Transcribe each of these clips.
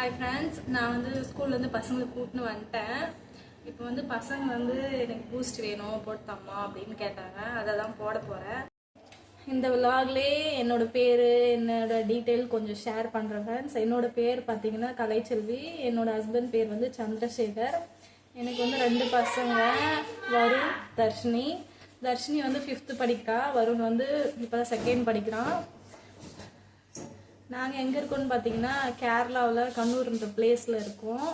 Hi friends நான் வந்து ஸ்கூல்லேருந்து பசங்களை கூட்டின்னு வந்துட்டேன். இப்போ வந்து பசங்க வந்து எனக்கு பூஸ்ட் வேணும் போட்டாமா அப்படின்னு கேட்டாங்க. அதை தான் போட போகிறேன் இந்த விலாக்லேயே என்னோட பேர் என்னோட டீட்டெயில் கொஞ்சம் ஷேர் பண்ணுறேன் ஃப்ரெண்ட்ஸ் என்னோட பேர் பார்த்தீங்கன்னா கலைச்செல்வி. என்னோட ஹஸ்பண்ட் பேர் வந்து சந்திரசேகர். எனக்கு வந்து ரெண்டு பசங்க வருண் தர்ஷினி. தர்ஷினி வந்து ஃபிஃப்த்து படிக்கிறா. வருண் வந்து இப்போ தான் செகண்ட் படிக்கிறான். நாங்கள் எங்கே இருக்கோம்னு பார்த்தீங்கன்னா கேரளாவில் கண்ணூர்ன்ற பிளேஸில் இருக்கோம்.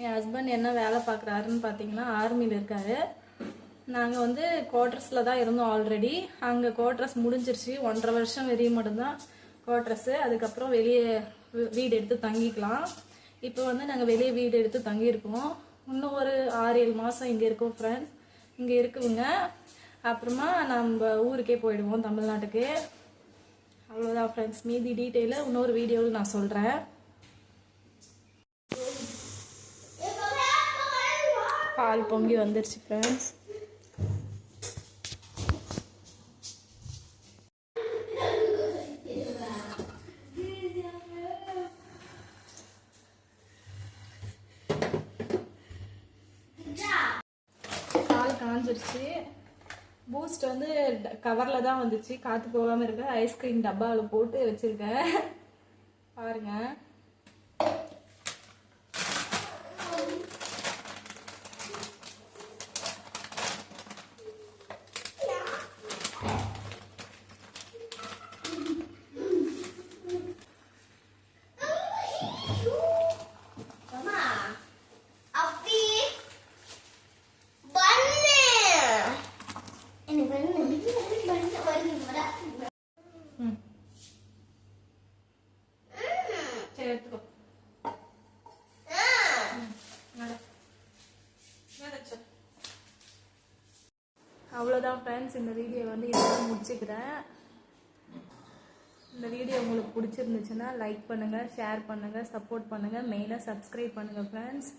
என் ஹஸ்பண்ட் என்ன வேலை பார்க்குறாருன்னு பார்த்தீங்கன்னா ஆர்மியில் இருக்காரு. நாங்கள் வந்து குவார்ட்டர்ஸில் தான் இருந்தோம் ஆல்ரெடி அங்கே குவார்ட்டர்ஸ் முடிஞ்சிருச்சு. ஒன்றரை வருஷம் வெளியே மட்டும்தான் குவார்ட்டர்ஸு அதுக்கப்புறம் வெளியே வீடு எடுத்து தங்கிக்கலாம். இப்போ வந்து நாங்கள் வெளியே வீடு எடுத்து தங்கியிருக்கோம். இன்னும் ஒரு ஆறு ஏழு மாதம் இங்கே இருக்கோம் ஃப்ரெண்ட்ஸ் இங்கே இருக்குங்க அப்புறமா நம்ம ஊருக்கே போயிடுவோம் தமிழ்நாட்டுக்கு. அவ்வளோதான் ஃப்ரெண்ட்ஸ் மீதி டீட்டெயிலை இன்னொரு வீடியோவில் நான் சொல்கிறேன் பால் பொங்கி வந்துருச்சு ஃப்ரெண்ட்ஸ் பால் காஞ்சிருச்சு. பூஸ்ட் வந்து கவரில் தான் வந்துச்சு. காற்று போகாமல் இருக்க ஐஸ்கிரீம் டப்பாவில் போட்டு வச்சுருக்கேன். பாருங்கள் சரி எடுத்துக்கோ. அவ்வளோதான் ஃப்ரெண்ட்ஸ் இந்த வீடியோ வந்து இதோட முடிச்சுக்கிறேன். இந்த வீடியோ உங்களுக்கு பிடிச்சிருந்துச்சுன்னா லைக் பண்ணுங்கள் ஷேர் பண்ணுங்கள் சப்போர்ட் பண்ணுங்கள் மெயினாக சப்ஸ்கிரைப் பண்ணுங்கள் ஃப்ரெண்ட்ஸ்